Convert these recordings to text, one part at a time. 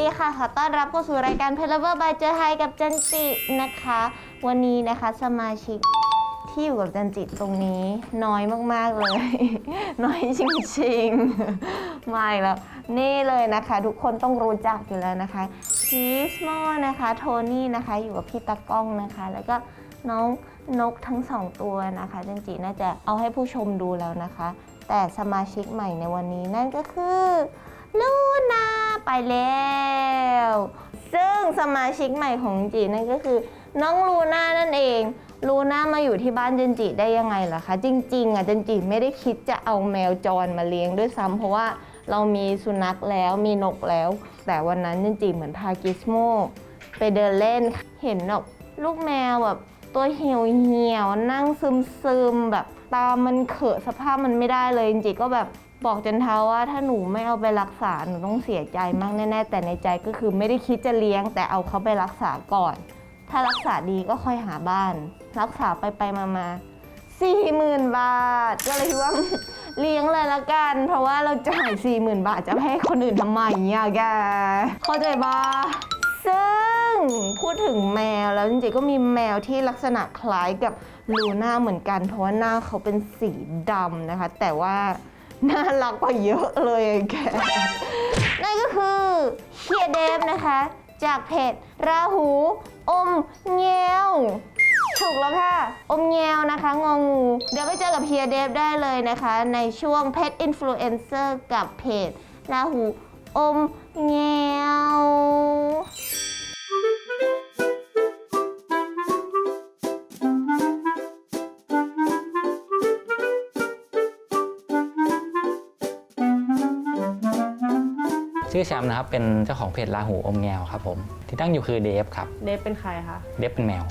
ดีค่ะ ขอต้อนรับเข้าสู่รายการเพลเวอร์บายเจอไฮกับจันจินะคะ วันนี้นะคะสมาชิกที่อยู่กับจันจิตรงนี้น้อยมาก ๆ เลย น้อยจริงๆไม่แล้ว นี่เลยนะคะ ทุกคนต้องรู้จักอยู่แล้วนะคะพีสโมนะคะ โทนี่นะคะ อยู่กับพี่ตากล้องนะคะ แล้วก็น้องนกทั้งสองตัวนะคะจันจิน่าจะเอาให้ผู้ชมดูแล้วนะคะ แต่สมาชิกใหม่ในวันนี้นั่นก็คือ ลูนาไปแล้ว ซึ่งสมาชิกใหม่ของจีนั่นก็คือ น้องลูน่านั่นเองลูน่ามาอยู่ที่บ้านเจนจิได้ยังไงล่ะคะ จริงๆอะเจนจิไม่ได้คิดจะเอาแมวจรมาเลี้ยงด้วยซ้ำเพราะว่าเรามีสุนัขแล้วมีนกแล้ว แต่วันนั้นเจนจิเหมือนพากิสโมไปเดินเล่นเห็นแบบลูกแมวแบบตัวเหี่ยวเหี่ยวนั่งซึมซึมแบบตามันเขอะสภาพมันไม่ได้เลยจริงๆก็แบบ บอกจันทาว่าถ้าหนูไม่เอาไปรักษาหนูต้องเสียใจมากแน่ๆแต่ในใจก็คือไม่ได้คิดจะเลี้ยง แต่เอาเขาไปรักษาก่อน ถ้ารักษาดีก็ค่อยหาบ้าน รักษาไปไปมามาสี่หมื่นบาท ก็เลยคิดว่าเลี้ยงเลยละกัน เพราะว่าเราจ่ายสี่หมื่นบาทจะให้คนอื่นทำไมเนี่ยแกเข้าใจปะซึ่งพูดถึงแมวแล้วจริงๆก็มีแมวที่ลักษณะคล้ายกับลูน่าเหมือนกัน เพราะว่าหน้าเขาเป็นสีดำนะคะ แต่ว่า น่ารักกว่าเยอะเลยแก นั่นก็คือเฮียเดฟนะคะ จากเพจราหู อมเงียวถูกแล้วค่ะ อมเงวนะคะงองู เดี๋ยวไปเจอกับเฮียเดฟได้เลยนะคะ ในช่วงเพจอินฟลูเอนเซอร์กับเพจราหู อมเงว ชื่อแชมป์นะครับเป็นเจ้าของเพจลาหูอมแงวครับผมที่ตั้งอยู่คือเดฟครับเดฟเป็นใครคะ เดฟเป็นแมว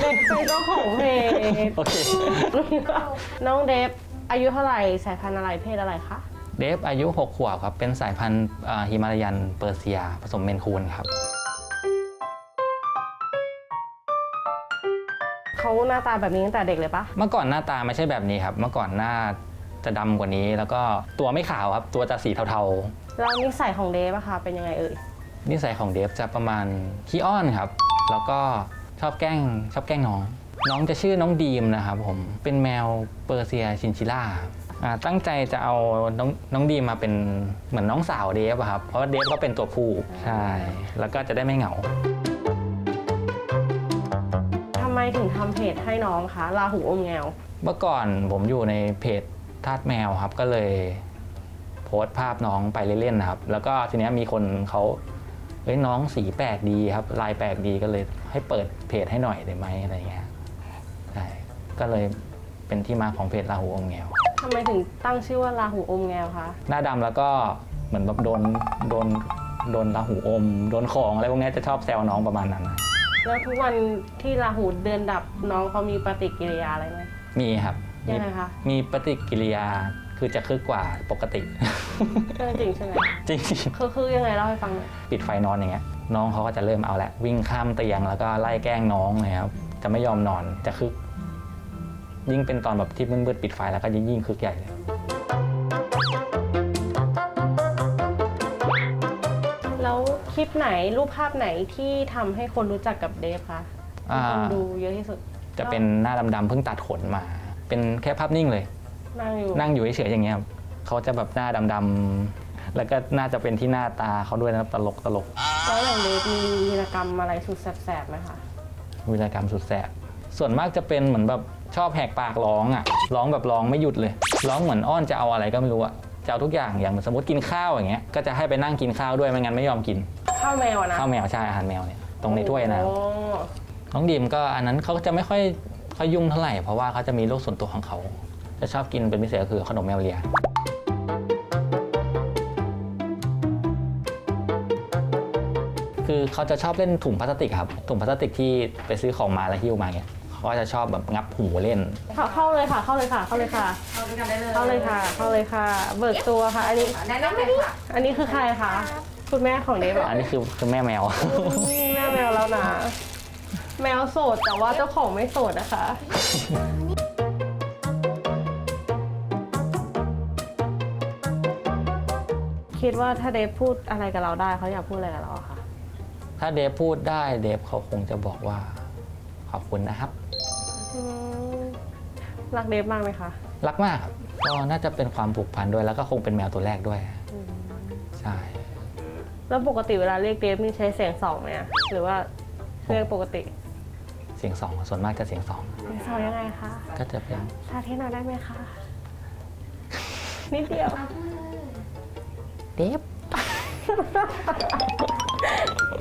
เดฟเป็นเจ้าของเพจโอเค น้องเดฟอายุเท่าไหร่สายพันธุ์อะไรเพศอะไรคะเดฟอายุ 6 ขวบครับ เป็นสายพันธุ์อ่าฮิมาลายันเปอร์เซีย ผสมเมนคูนครับ เขาหน้าตาแบบนี้ตั้งแต่เด็กเลยปะเมื่อก่อนหน้าตาไม่ใช่แบบนี้ครับ เมื่อก่อนหน้า จะดำกว่านี้ แล้วก็ตัวไม่ขาวครับ ตัวจะสีเทาแล้วนิสัยของเดฟอะคะเป็นยังไงเอ่ย ๆ นิสัยของเดฟจะประมาณขี้อ้อนครับ แล้วก็ชอบแกล้งชอบแกล้งน้อง น้องจะชื่อน้องดีมนะครับผม เป็นแมวเปอร์เซียชินชิล่าอ่าตั้งใจจะเอาน้องน้องดีมมาเป็นเหมือนน้องสาวเดฟอะครับ เพราะว่าเดฟก็เป็นตัวผู้ ใช่ แล้วก็จะได้ไม่เหงา ทำไมถึงทำเพจให้น้องคะลาหูอมแงว เมื่อก่อนผมอยู่ในเพจ ทาสแมวครับก็เลยโพสต์ภาพน้องไปเล่นๆนะครับ แล้วก็ทีเนี้ยมีคนเขาเฮ้ยน้องสีแปลกดีครับ ลายแปลกดีก็เลยให้เปิดเพจให้หน่อยได้ไหมอะไรเงี้ยใช่ก็เลยเป็นที่มาของเพจลาหูอมแงว ทำไมถึงตั้งชื่อว่าลาหูอมแงวคะ หน้าดำแล้วก็เหมือนแบบโดนโดนโดนลาหูอม โดนของอะไรพวกเนี้ยจะชอบแซวน้องประมาณนั้นนะแล้วทุกวันที่ลาหูเดินดับน้องเขามีปฏิกิริยาอะไรไหมมีครับมี ยังไงคะมีปฏิกิริยาคือจะคึกกว่าปกติเรื่องจริงใช่ไหมจริงคือคือยังไงเล่าให้ฟังหน่อยๆปิดไฟนอนอย่างเงี้ยน้องเขาก็จะเริ่มเอาละวิ่งข้ามเตียงแล้วก็ไล่แกล้งน้องเลยครับจะไม่ยอมนอนจะคึก ยิ่งเป็นตอนแบบที่มืดๆปิดไฟแล้วก็ยิ่งยิ่งคึกใหญ่เลยแล้วคลิปไหนรูปภาพไหนที่ทำให้คนรู้จักกับเดฟคะมีคนดูเยอะที่สุด จะเป็นหน้าดำๆเพิ่งตัดขนมา เป็นแค่ภาพนิ่งเลย นั่งอยู่นั่งอยู่เฉยๆอย่างเงี้ยครับเขาจะแบบหน้าดำๆแล้วก็น่าจะเป็นที่หน้าตาเขาด้วยนะครับตลกตลกแล้วอย่างเดฟมีวีรกรรมอะไรสุดแสบๆไหมคะวิรกรรมสุดแสบส่วนมากจะเป็นเหมือนแบบชอบแหกปากร้องอะร้องแบบร้องไม่หยุดเลยร้องเหมือนอ้อนจะเอาอะไรก็ไม่รู้อะจะเอาทุกอย่างอย่างสมมติกินข้าวอย่างเงี้ยก็จะให้ไปนั่งกินข้าวด้วยไม่งั้นไม่ยอมกินข้าวแมวอะนะข้าวแมวใช่อาหารแมวเนี่ยตรงในถ้วยนะ โอ้ น้องดีมก็อันนั้นเขาจะไม่ค่อย ค่อยยุ่งเท่าไหร่เพราะว่าเขาจะมีโลกส่วนตัวของเขา จะชอบกินเป็นพิเศษก็คือขนมแมวเลียคือเขาจะชอบเล่นถุงพลาสติกครับถุงพลาสติกที่ไปซื้อของมาแล้วหิ้วมาเนี่ยเขาก็จะชอบแบบงับหูเล่นเข้าเข้าเลยค่ะ เข้าเลยค่ะ เข้าเลยค่ะ เข้าด้วยกันได้เลยเข้าเลยค่ะ เข้าเลยค่ะ เบิกตัวค่ะ อันนี้ แนะนำเลยค่ะอันนี้คือใครคะ คุณแม่ของเดฟเหรออันนี้คือคือแม่แมวอืมแม่แมวแล้วนะ แมวโสดแต่ว่าเจ้าของไม่โสดนะคะเคคิดว่าถ้าเดฟพูดอะไรกับเราได้เขาอยากพูดอะไรกับเราอะคะถ้าเดฟพูดได้เดฟเขาคงจะบอกว่า ขอบคุณนะครับ อืมรักเดฟมากไหมคะรักมากครับก็น่าจะเป็นความผูกพันด้วยแล้วก็คงเป็นแมวตัวแรกด้วยอืมใช่ แล้วปกติเวลาเรียกเดฟนี่ใช้เสียงสองไหมอะหรือว่า เรียกปกติเสียงสองส่วนมากจะเสียงสองเสียงสองยังไงคะก็จะเป็นสาธิตหน่อยได้ไหมคะนิดเดียวเดฟ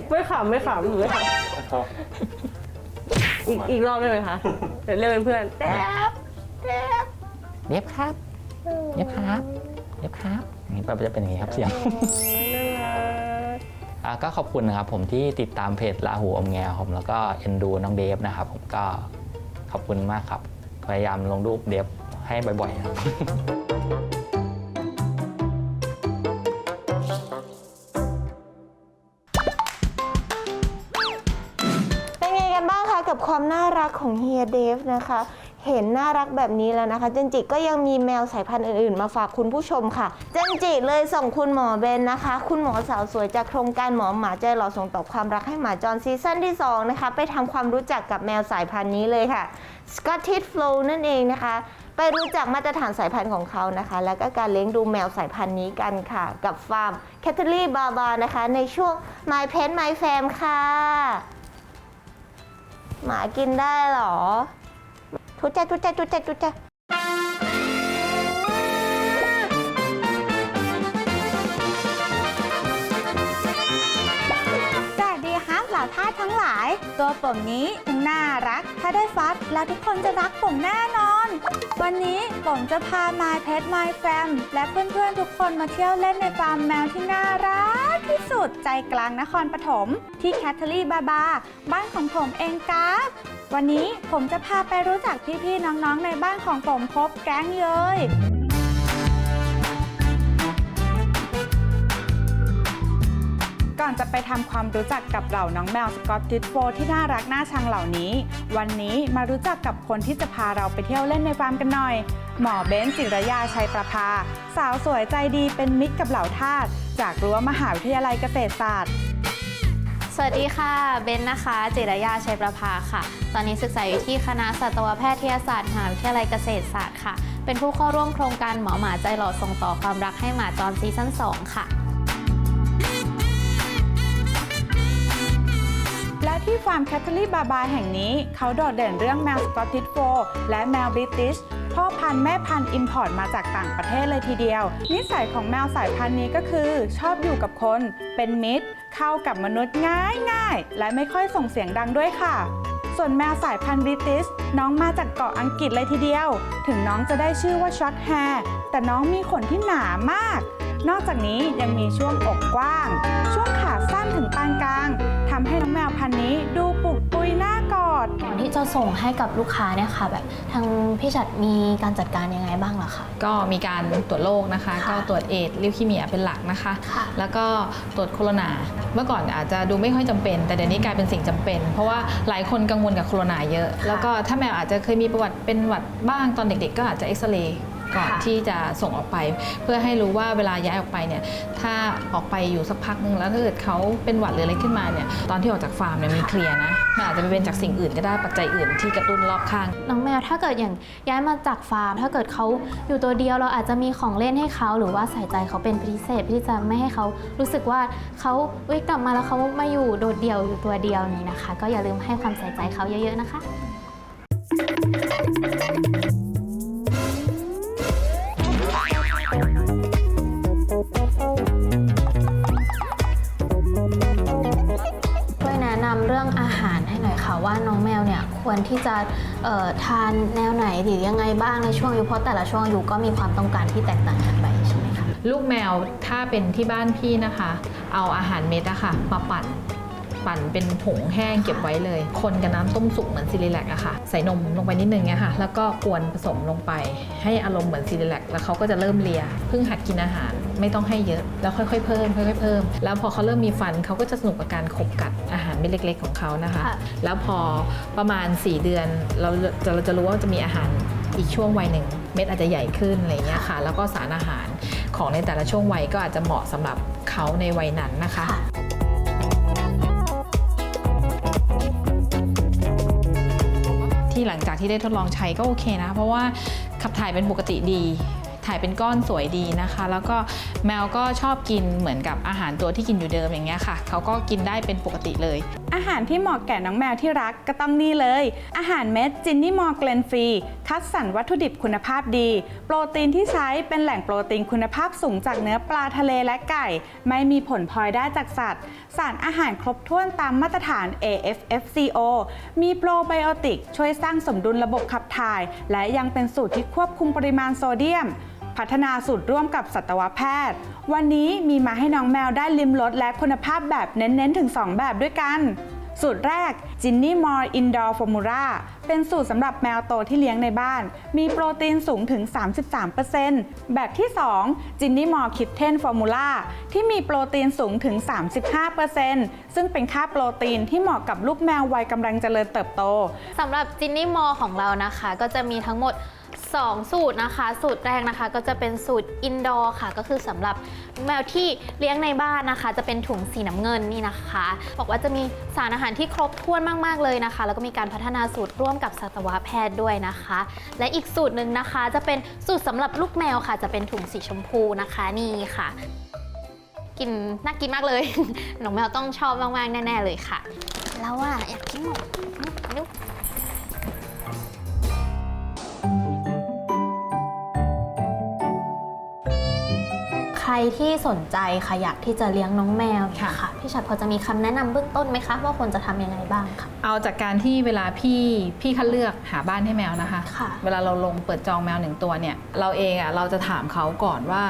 ไม่ขำไม่ขำไม่ขำอีกอีกรอบได้ไหมคะเดี๋ยวเรียกเป็นเพื่อนเดฟเดฟเดฟครับเดฟครับเดฟครับอย่างนี้ก็จะเป็นอย่างนี้ครับเสียงโอ้ยน่ารั ก็ขอบคุณนะครับผมที่ติดตามเพจลาหูอมแงผมแล้วก็เอ็นดูน้องเดฟนะครับผมก็ขอบคุณมากครับ พยายามลงรูปเดฟให้บ่อยๆครับเป็นไงกันบ้างคะกับความน่ารักของเฮียเดฟนะคะ เห็นน่ารักแบบนี้แล้วนะคะ เจนจิก็ยังมีแมวสายพันธุ์อื่นๆ มาฝากคุณผู้ชมค่ะ เจนจิเลยส่งคุณหมอเบนนะคะ คุณหมอสาวสวยจากโครงการหมอหมาใจหล่อส่งต่อความรักให้หมาจรซีซั่นที่2นะคะไปทำความรู้จักกับแมวสายพันธุ์นี้เลยค่ะ Scottish Fold นั่นเองนะคะ ไปรู้จักมาตรฐานสายพันธุ์ของเขานะคะ แล้วก็การเลี้ยงดูแมวสายพันธุ์นี้กันค่ะ กับฟาร์มแคทเธอรี่บาบานะคะ ในช่วง My Pet My Fam ค่ะ หมากินได้หรอ ทุจ้าทุจ้าทุจ้าทุจ้าสวัสดีครับเหล่าทาสทั้งหลาย ตัวผมนี้น่ารัก ถ้าได้ฟัดแล้วทุกคนจะรักผมแน่นอน วันนี้ผมจะพา My Pet My Fam และเพื่อนๆทุกคนมาเที่ยวเล่นในฟาร์มแมวที่น่ารักที่สุดใจกลางนครปฐมที่แคทเธอรี่บาบา บ้านของผมเองครับ วันนี้ผมจะพาไปรู้จักพี่ๆน้องๆในบ้านของผมครบแก๊งเลยก่อนจะไปทำความรู้จักกับเหล่าน้องแมวสกอตติชโฟที่น่ารักน่าชังเหล่านี้ วันนี้มารู้จักกับคนที่จะพาเราไปเที่ยวเล่นในฟาร์มกันหน่อย หมอเบนจิรยาชัยประภา สาวสวยใจดีเป็นมิตรกับเหล่าทาสจากรั้วมหาวิทยาลัยเกษตรศาสตร์ สวัสดีค่ะ เบนนะคะ จิรยาชัยประภาค่ะ ตอนนี้ศึกษาอยู่ที่คณะสัตวแพทยศาสตร์มหาวิทยาลัยเกษตรศาสตร์ค่ะ เป็นผู้เข้าร่วมโครงการหมอหมาใจหล่อส่งต่อความรักให้หมาจรซีซั่น2ค่ะ และที่ฟาร์มแคทเธอรี่บาบาแห่งนี้ เขาโดดเด่นเรื่องแมวสกอตติชโฟลด์และแมวบริติชพ่อพันธุ์แม่พันธุ์อิมพอร์ตมาจากต่างประเทศเลยทีเดียว นิสัยของแมวสายพันธุ์นี้ก็คือ ชอบอยู่กับคน เป็นมิตร เข้ากับมนุษย์ง่ายง่ายและไม่ค่อยส่งเสียงดังด้วยค่ะ ส่วนแมวสายพันธุ์บริติชน้องมาจากเกาะอังกฤษเลยทีเดียว ถึงน้องจะได้ชื่อว่าช็อตแฮร์แต่น้องมีขนที่หนามาก นอกจากนี้ยังมีช่วงอกกว้าง ช่วงขาสั้นถึงปานกลางทำให้น้องแมวพันธุ์นี้ดู จะส่งให้กับลูกค้าเนี่ยค่ะ แบบทางพี่จัดมีการจัดการยังไงบ้างล่ะคะ ก็มีการตรวจโรคนะคะค่ะก็ตรวจเอดส์ลิวคีเมียเป็นหลักนะคะ ค่ะ แล้วก็ตรวจโคโรนา เมื่อก่อนอาจจะดูไม่ค่อยจำเป็น แต่เดี๋ยวนี้กลายเป็นสิ่งจำเป็น เพราะว่าหลายคนกังวลกับโคโรนาเยอะ แล้วก็ถ้าแมวอาจจะเคยมีประวัติเป็นหวัดบ้างตอนเด็กๆ ก็อาจจะเอ็กซเรย์ ก่อนค่ะที่จะส่งออกไป เพื่อให้รู้ว่าเวลาย้ายออกไปเนี่ยถ้าออกไปอยู่สักพักนึงแล้วถ้าเกิดเขาเป็นหวัดหรืออะไรขึ้นมาเนี่ยตอนที่ออกจากฟาร์มเนี่ยมีเคลียร์นะมันอาจจะไปเป็นจากสิ่งอื่นก็ได้ปัจจัยอื่นที่กระตุ้นรอบข้าง น้องแมวถ้าเกิดอย่างย้ายมาจากฟาร์ม ถ้าเกิดเขาอยู่ตัวเดียวเราอาจจะมีของเล่นให้เขาหรือว่าใส่ใจเขาเป็นพิเศษเพื่อที่จะไม่ให้เขารู้สึกว่าเขาวิกลับมาแล้วเขามาอยู่โดดเดี่ยวอยู่ตัวเดียวอย่างนี้นะคะ ก็อย่าลืมให้ความใส่ใจเขาเยอะๆนะคะช่ ว่าน้องแมวเนี่ยควรที่จะทานแนวไหนหรือยังไงบ้างในช่วงอายุเพราะแต่ละช่วงอายุก็มีความต้องการที่แตกต่างกันไปใช่ไหมคะลูกแมวถ้าเป็นที่บ้านพี่นะคะ เอาอาหารเม็ดอะค่ะมาปั่น ปั่นเป็นผงแห้งเก็บไว้เลย คนกับน้ำต้มสุกเหมือนซีรีแลกอะค่ะ ใส่นมลงไปนิดนึงเนี่ยค่ะ แล้วก็กวนผสมลงไป ให้อารมณ์เหมือนซีรีแลกแล้วเขาก็จะเริ่มเลีย เพิ่งหัดกินอาหารไม่ต้องให้เยอะ แล้วค่อยๆเพิ่มค่อยๆเพิ่ม แล้วพอเขาเริ่มมีฟันเขาก็จะสนุกกับการขบกัดอาหารเม็ดเล็ก ๆของเขานะคะค่ะแล้วพอประมาณ 4 เดือนเราจะเราจะรู้ว่าจะมีอาหารอีกช่วงวัยหนึ่งเม็ดอาจจะใหญ่ขึ้นอะไรอย่างเงี้ยค่ะ แล้วก็สารอาหารของในแต่ละช่วงวัยก็อาจจะเหมาะสำหรับเขาในวัยนั้นนะคะ หลังจากที่ได้ทดลองใช้ก็โอเคนะ เพราะว่าขับถ่ายเป็นปกติดี ถ่ายเป็นก้อนสวยดีนะคะ แล้วก็แมวก็ชอบกินเหมือนกับอาหารตัวที่กินอยู่เดิมอย่างเงี้ยค่ะเขาก็กินได้เป็นปกติเลย อาหารที่เหมาะแก่น้องแมวที่รักก็ต้องนี่เลย อาหารเม็ดจินนี่มอร์เกลนฟรี คัดสรรวัตถุดิบคุณภาพดี โปรตีนที่ใช้เป็นแหล่งโปรตีนคุณภาพสูงจากเนื้อปลาทะเลและไก่ ไม่มีผลพลอยได้จากสัตว์ สารอาหารครบถ้วนตามมาตรฐาน AFFCO มีโปรไบโอติกช่วยสร้างสมดุลระบบขับถ่าย และยังเป็นสูตรที่ควบคุมปริมาณโซเดียม พัฒนาสูตรร่วมกับสัตวแพทย์ วันนี้มีมาให้น้องแมวได้ลิมรสและคุณภาพแบบเน้นๆ ถึง 2 แบบด้วยกัน สูตรแรกจินนี่มอร์อินดอร์ฟอร์มูราเป็นสูตรสำหรับแมวโตที่เลี้ยงในบ้าน มีโปรตีนสูงถึง 33%แบบที่ 2จินนี่มอร์คิดเทนฟอร์มูล่าที่มีโปรตีนสูงถึง 35%ซึ่งเป็นค่าโปรตีนที่เหมาะกับลูกแมววัยกำลังเจริญเติบโตสำหรับจินนี่มอของเรานะคะ ก็จะมีทั้งหมด 2 สูตรนะคะ สูตรแรกนะคะ ก็จะเป็นสูตรอินดอร์ค่ะ ก็คือสำหรับแมวที่เลี้ยงในบ้านนะคะ จะเป็นถุงสีน้ำเงินนี่นะคะ บอกว่าจะมีสารอาหารที่ครบถ้วนมาก ๆ เลยนะคะ แล้วก็มีการพัฒนาสูตรร่วมกับสัตวแพทย์ด้วยนะคะ และอีกสูตรหนึ่งนะคะ จะเป็นสูตรสำหรับลูกแมวค่ะ จะเป็นถุงสีชมพูนะคะนี่ค่ะกินน่ากินมากเลยน้องแมวต้องชอบมากๆแน่ ๆ เลยค่ะ แล้วอะอยากกินหมดนุ๊ก รที่สนใจค่ะอยากที่จะเลี้ยงน้องแมวเนี่ยค่ะพี่ชัดพอจะมีคำแนะนำเบื้องต้นไหมคะ ว่าควรจะทำยังไงบ้างค่ะ เอาจากการที่เวลาพี่พี่คัดเลือกหาบ้านให้แมวนะคะ ค่ะ เวลาเราลงเปิดจองแมวหนึ่งตัวเนี่ย เราเองอะเราจะถามเขาก่อนว่า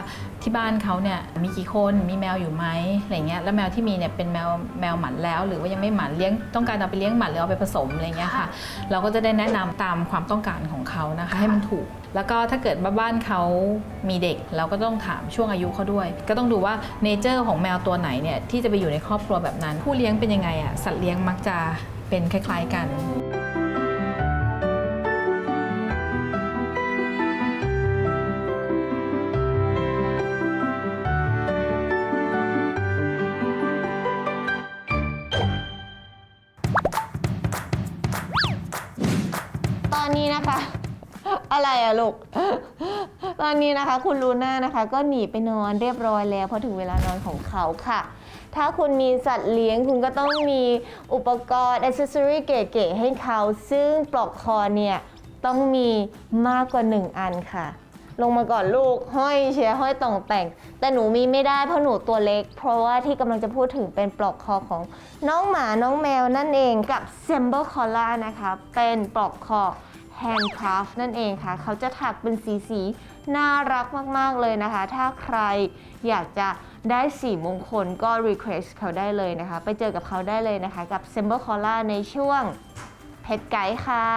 ที่บ้านเขาเนี่ยมีกี่คนมีแมวอยู่ไหมอะไรเงี้ยแล้วแมวที่มีเนี่ยเป็นแมวแมวหมันแล้ว หรือว่ายังไม่หมันเลี้ยงต้องการเอาไปเลี้ยงหมันหรือเอาไปผสมอะไรเงี้ยค่ะ เราก็จะได้แนะนำตามความต้องการของเขานะคะให้มันถูก แล้วก็ถ้าเกิดว่าบ้านเขามีเด็ก เราก็ต้องถามช่วงอายุเขาด้วย ก็ต้องดูว่าเนเจอร์ของแมวตัวไหนเนี่ยที่จะไปอยู่ในครอบครัวแบบนั้น ผู้เลี้ยงเป็นยังไงอะสัตว์เลี้ยงมักจะเป็นคล้าย ๆ กัน ลูก ตอนนี้นะคะ คุณลูน่านะคะ ก็หนีไปนอนเรียบร้อยแล้วเพราะถึงเวลานอนของเขาค่ะ ถ้าคุณมีสัตว์เลี้ยงคุณก็ต้องมีอุปกรณ์อ c เซสซอรีเก๋ๆให้เขา ซึ่งปลอกคอเนี่ยต้องมีมากกว่า 1 อันค่ะ ลงมาก่อนลูกห้อยเชียร์ห้อยต่องแต่ง แต่หนูมีไม่ได้เพราะหนูตัวเล็ก เพราะว่าที่กำลังจะพูดถึงเป็นปลอกคอของน้องหมาน้องแมวนั่นเองกับ s e m b l e Collar นะคะ เป็นปลอกคอ Handcraft นั่นเองค่ะ เขาจะถักเป็นสีสีน่ารักมาก ๆ เลยนะคะ ถ้าใครอยากจะได้สีมงคลก็ request เขาได้เลยนะคะ ไปเจอกับเขาได้เลยนะคะ กับ s e m b l e Collar ในช่วงเพชรไกด์ค่ะ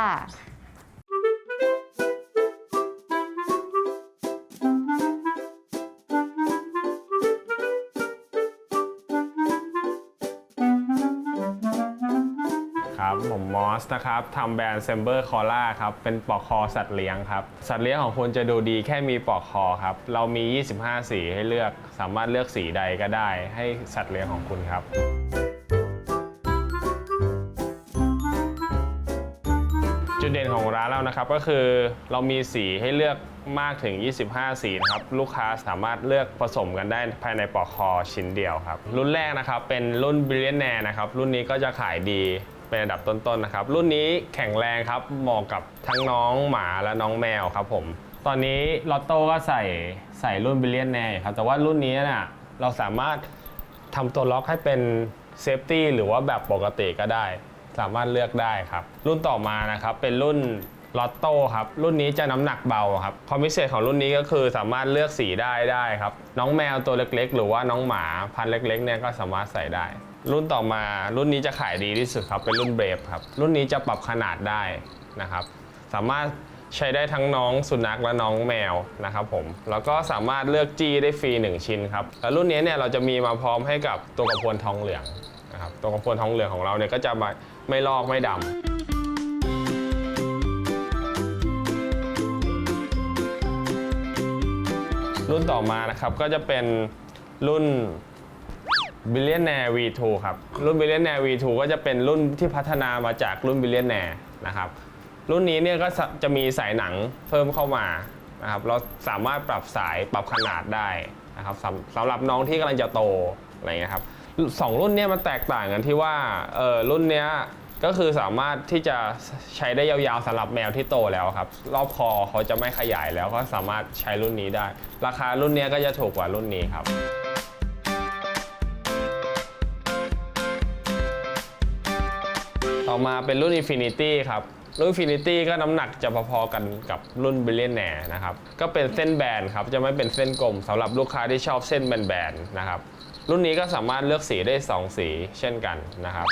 ครับ ผมมอสนะครับทำแบรนด์เซมเบอร์คอล่าครับ เป็นปลอกคอสัตว์เลี้ยงครับ สัตว์เลี้ยงของคุณจะดูดีแค่มีปลอกคอครับ เรามี 25 สีให้เลือก สามารถเลือกสีใดก็ได้ ให้สัตว์เลี้ยงของคุณครับจุดเด่นของร้านเรานะครับก็คือเรามีสีให้เลือกมากถึง 25 สีนะครับ ลูกค้าสามารถเลือกผสมกันได้ภายในปลอกคอชิ้นเดียวครับ รุ่นแรกนะครับเป็นรุ่น Billionaire นะครับ รุ่นนี้ก็จะขายดี เป็นอันดับต้นๆนะครับ รุ่นนี้แข็งแรงครับ เหมาะกับทั้งน้องหมาและน้องแมวครับผม ตอนนี้ลอตโต้ก็ใส่ใส่รุ่น Billionaire ครับ แต่ว่ารุ่นนี้น่ะเราสามารถทำตัวล็อกให้เป็นเซฟตี้หรือว่าแบบปกติก็ได้ สามารถเลือกได้ครับ รุ่นต่อมานะครับเป็นรุ่นลอตโต้ครับรุ่นนี้จะน้ำหนักเบาครับความพิเศษของรุ่นนี้ก็คือสามารถเลือกสีได้ได้ครับ น้องแมวตัวเล็กๆ หรือว่าน้องหมาพันธุ์เล็กๆเนี่ยก็สามารถใส่ได้ รุ่นต่อมารุ่นนี้จะขายดีที่สุดครับ เป็นรุ่นเบรฟครับ รุ่นนี้จะปรับขนาดได้นะครับ สามารถใช้ได้ทั้งน้องสุนัขและน้องแมวนะครับผม แล้วก็สามารถเลือกจี้ได้ฟรี 1 ชิ้นครับ แล้วรุ่นนี้เนี่ยเราจะมีมาพร้อมให้กับตัวกระพวนทองเหลืองนะครับ ตัวกระพวนทองเหลืองของเราเนี่ยก็จะไม่ลอกไม่ดำรุ่นต่อมานะครับก็จะเป็นรุ่น Billionaire V2 ครับ รุ่น Billionaire V2 ก็จะเป็นรุ่นที่พัฒนามาจากรุ่น Billionaire นะครับ รุ่นนี้เนี่ยก็จะมีสายหนังเพิ่มเข้ามานะครับ เราสามารถปรับสายปรับขนาดได้นะครับสำสำหรับน้องที่กำลังจะโตอะไรเงี้ยครับสองรุ่นเนี้มันแตกต่างกันที่ว่าเออรุ่นเนี้ยก็คือสามารถที่จะใช้ได้ยาวๆสำหรับแมวที่โตแล้วครับ รอบคอเขาจะไม่ขยายแล้วก็สามารถใช้รุ่นนี้ได้ ราคารุ่นเนี้ยก็จะถูกกว่ารุ่นนี้ครับ ต่อมาเป็นรุ่น Infinity ครับ รุ่น Infinity ก็น้ำหนักจะพอๆกันกับรุ่น Billionaire นะครับ ก็เป็นเส้นแบนครับ จะไม่เป็นเส้นกลมสำหรับลูกค้าที่ชอบเส้นแบนๆนะครับ รุ่นนี้ก็สามารถเลือกสีได้ 2 สีเช่นกันนะครับ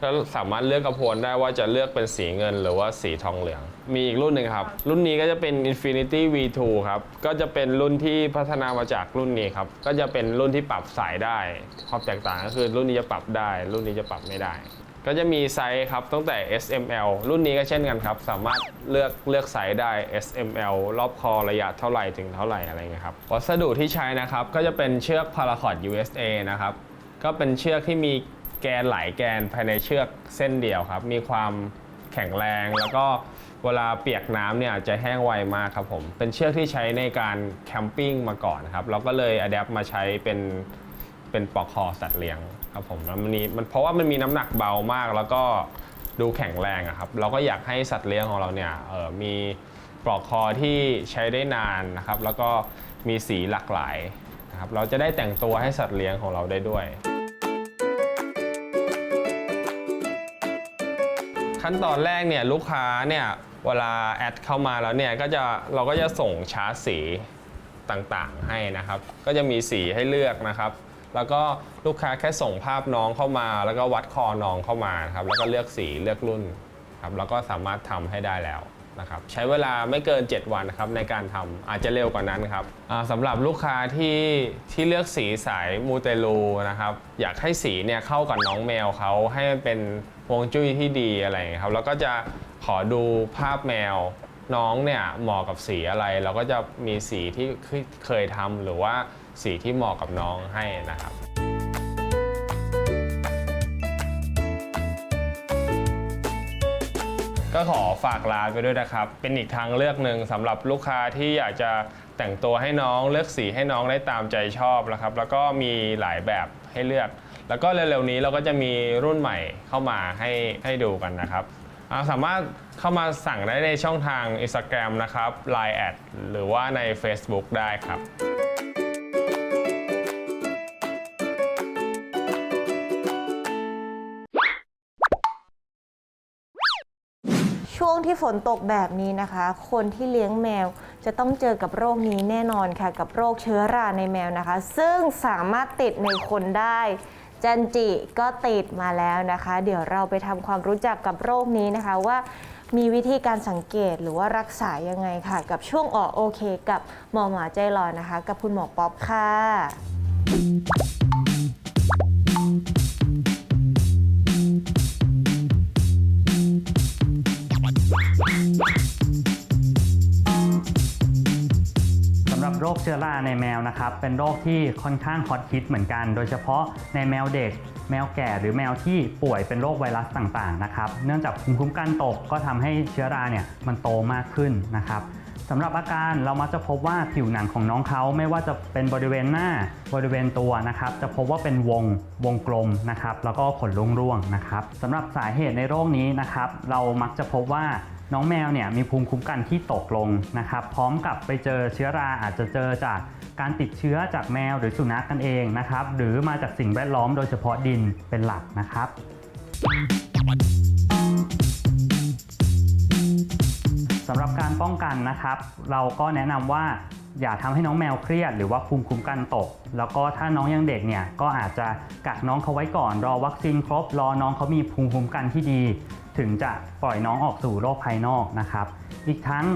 แล้วสามารถเลือกกระพวนได้ว่าจะเลือกเป็นสีเงินหรือว่าสีทองเหลือง มีอีกรุ่นหนึ่งครับ รุ่นนี้ก็จะเป็น Infinity V2 ครับ ก็จะเป็นรุ่นที่พัฒนามาจากรุ่นนี้ครับ ก็จะเป็นรุ่นที่ปรับสายได้ ความแตกต่างก็คือรุ่นนี้จะปรับได้ รุ่นนี้จะปรับไม่ได้ ก็จะมีไซส์ครับตั้งแต่ S M L รุ่นนี้ก็เช่นกันครับ สามารถเลือกเลือกไซส์ได้ S M L รอบคอระยะเท่าไหร่ถึงเท่าไหร่อะไรเงี้ยครับวัสดุที่ใช้นะครับก็จะเป็นเชือก Paracord USA นะครับก็เป็นเชือกที่มีแกนหลายแกนภายในเชือกเส้นเดียวครับ มีความแข็งแรงแล้วก็เวลาเปียกน้ำเนี่ยจะแห้งไวมากครับผม เป็นเชือกที่ใช้ในการแคมปิ้งมาก่อนครับ เราก็เลยอัดแอปมาใช้เป็นเป็นปลอกคอสัตว์เลี้ยง ครับผมแล้วมันมีมันเพราะว่ามันมีน้ำหนักเบามากแล้วก็ดูแข็งแรงอะครับเราก็อยากให้สัตว์เลี้ยงของเราเนี่ยเออมีปลอกคอที่ใช้ได้นานนะครับ แล้วก็มีสีหลากหลายนะครับเราจะได้แต่งตัวให้สัตว์เลี้ยงของเราได้ด้วย ขั้นตอนแรกเนี่ยลูกค้าเนี่ยเวลาแอดเข้ามาแล้วเนี่ยก็จะเราก็จะส่งชาร์จสีต่างๆให้นะครับ ก็จะมีสีให้เลือกนะครับ แล้วก็ลูกค้าแค่ส่งภาพน้องเข้ามา แล้วก็วัดคอน้องเข้ามานะครับแล้วก็เลือกสีเลือกรุ่นครับแล้วก็สามารถทำให้ได้แล้วนะครับใช้เวลาไม่เกิน 7 วันนะครับในการทำอาจจะเร็วกว่านั้นครับสำหรับลูกค้าที่ที่เลือกสีสายมูเตลูนะครับอยากให้สีเนี่ยเข้ากับน้องแมวเขาให้มันเป็นวงจุ้ยที่ดีอะไรอย่างเงี้ยครับแล้วก็จะขอดูภาพแมวน้องเนี่ยเหมาะกับสีอะไร เราก็จะมีสีที่เคยทำหรือว่า สีที่เหมาะกับน้องให้นะครับก็ขอฝากร้านไปด้วยนะครับ เป็นอีกทางเลือกหนึ่งสำหรับลูกค้าที่อยากจะแต่งตัวให้น้องเลือกสีให้น้องได้ตามใจชอบนะครับ แล้วก็มีหลายแบบให้เลือก แล้วก็เร็วๆนี้เราก็จะมีรุ่นใหม่เข้ามาให้ให้ดูกันนะครับาสามารถเข้ามาสั่งได้ในช่องทาง Instagram นะครับ Line แอดหรือว่าใน Facebook ได้ครับ ที่ฝนตกแบบนี้นะคะ คนที่เลี้ยงแมวจะต้องเจอกับโรคนี้แน่นอนค่ะ กับโรคเชื้อราในแมวนะคะ ซึ่งสามารถติดในคนได้จันจิก็ติดมาแล้วนะคะ เดี๋ยวเราไปทำความรู้จักกับโรคนี้นะคะว่ามีวิธีการสังเกตหรือว่ารักษายังไงค่ะ กับช่วงออกโอเค กับหมอหมาใจลอยนะคะ กับคุณหมอป๊อปค่ะ โรคเชื้อราในแมวนะครับ เป็นโรคที่ค่อนข้างฮอตฮิตเหมือนกัน โดยเฉพาะในแมวเด็ก แมวแก่หรือแมวที่ป่วยเป็นโรคไวรัสต่างๆนะครับ เนื่องจากภูมิคุ้มกันตกก็ทำให้เชื้อราเนี่ยมันโตมากขึ้นนะครับสำหรับอาการเรามักจะพบว่าผิวหนังของน้องเขาไม่ว่าจะเป็นบริเวณหน้าบริเวณตัวนะครับ จะพบว่าเป็นวงวงกลมนะครับ แล้วก็ขนร่วงๆนะครับสำหรับสาเหตุในโรคนี้นะครับ เรามักจะพบว่า น้องแมวเนี่ยมีภูมิคุ้มกันที่ตกลงนะครับ พร้อมกับไปเจอเชื้อราอาจจะเจอจากการติดเชื้อจากแมวหรือสุนัขกันเองนะครับ หรือมาจากสิ่งแวดล้อมโดยเฉพาะดินเป็นหลักนะครับ สำหรับการป้องกันนะครับ เราก็แนะนำว่าอย่าทำให้น้องแมวเครียดหรือว่าภูมิคุ้มกันตก แล้วก็ถ้าน้องยังเด็กเนี่ยก็อาจจะกักน้องเขาไว้ก่อน รอวัคซีนครบ รอน้องเขามีภูมิคุ้มกันที่ดี ถึงจะปล่อยน้องออกสู่โลกภายนอกนะครับ อีกทั้ง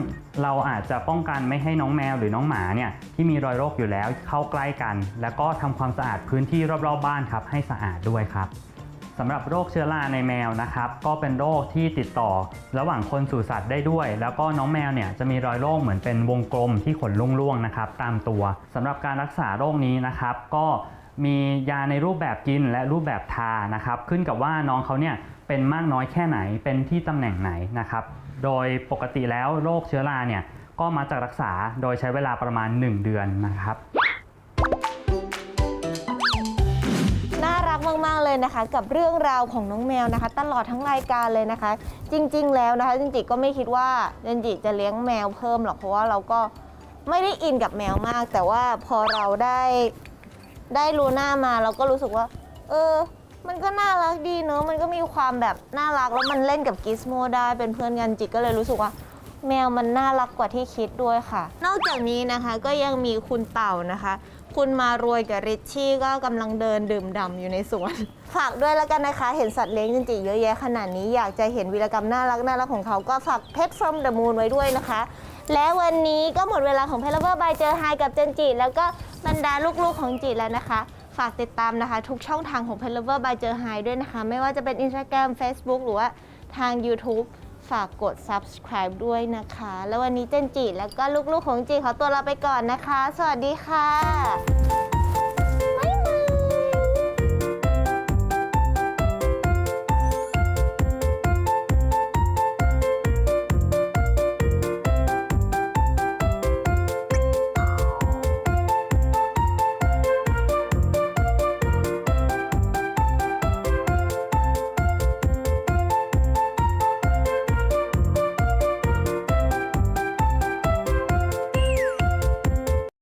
เราอาจจะป้องกันไม่ให้น้องแมวหรือน้องหมาเนี่ยที่มีรอยโรคอยู่แล้วเข้าใกล้กัน แล้วก็ทำความสะอาดพื้นที่รอบๆบ้านครับให้สะอาดด้วยครับสำหรับโรคเชื้อราในแมวนะครับ ก็เป็นโรคที่ติดต่อ ระหว่างคนสู่สัตว์ได้ด้วย แล้วก็น้องแมวเนี่ยจะมีรอยโรคเหมือนเป็นวงกลมที่ขนร่วงๆนะครับ ตามตัวสำหรับการรักษาโรคนี้นะครับ ก็ มียาในรูปแบบกินและรูปแบบทานะครับ ขึ้นกับว่าน้องเขาเนี่ยเป็นมากน้อยแค่ไหนเป็นที่ตำแหน่งไหนนะครับ โดยปกติแล้วโรคเชื้อราเนี่ยก็มาจากรักษาโดยใช้เวลาประมาณ 1 เดือนนะครับน่ารักมาก ๆ เลยนะคะ กับเรื่องราวของน้องแมวนะคะ ตลอดทั้งรายการเลยนะคะ จริง ๆ แล้วนะคะจริงๆก็ไม่คิดว่าเจนจิจะเลี้ยงแมวเพิ่มหรอกเพราะว่าเราก็ไม่ได้อินกับแมวมาก แต่ว่าพอเราได้ ได้ลูน่ามาเราก็รู้สึกว่า เออ มันก็น่ารักดีเนอะมันก็มีความแบบน่ารักแล้วมันเล่นกับกิสโมได้เป็นเพื่อนกันจิกก็เลยรู้สึกว่า แมวมันน่ารักกว่าที่คิดด้วยค่ะ นอกจากนี้นะคะก็ยังมีคุณเต่านะคะ คุณมารวยกับริชชี่ก็กำลังเดินดื่มด่ำอยู่ในสวน ฝากด้วยแล้วกันนะคะ เห็นสัตว์เลี้ยงจริงๆเยอะแยะขนาดนี้อยากจะเห็นวีรกรรมน่ารักน่ารักของเขาก็ฝาก Pet from the Moon ไว้ด้วยนะคะ และวันนี้ก็หมดเวลาของ Pet Lover by เจอไฮกับเจนจิแล้วก็ บรรดาลูกๆของจิแล้วนะคะ ฝากติดตามนะคะ ทุกช่องทางของ p e n Lover by เจอไฮด้วยนะคะ ไม่ว่าจะเป็น Instagram Facebook หรือว่าทาง YouTube ฝากกด subscribe ด้วยนะคะ แล้ววันนี้เจนจิแล้วก็ลูกๆของจิขอตัวลาไปก่อนนะคะ สวัสดีค่ะ